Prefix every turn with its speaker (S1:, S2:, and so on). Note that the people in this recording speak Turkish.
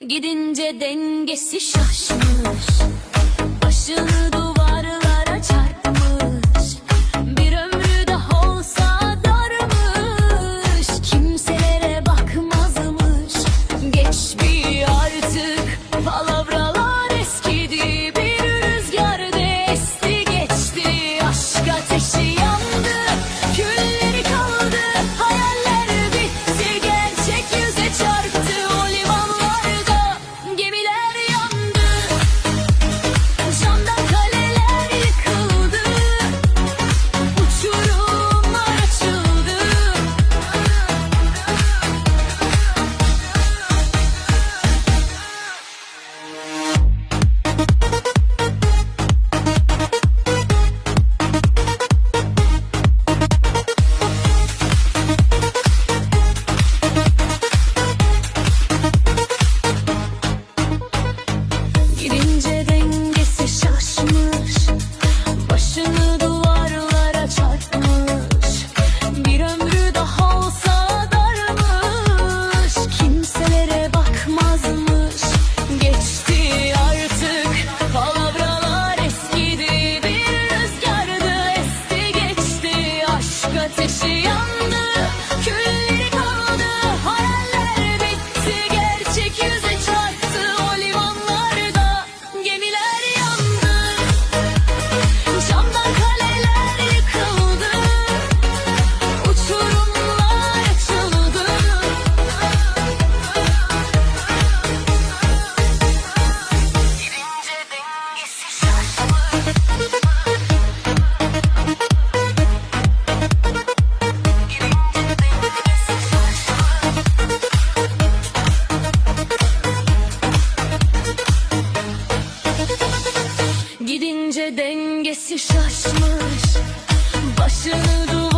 S1: Gidince dengesi şaşmış. Başını duvarlara ateşi yandı Düşünce dengesi şaşmış Başını duvar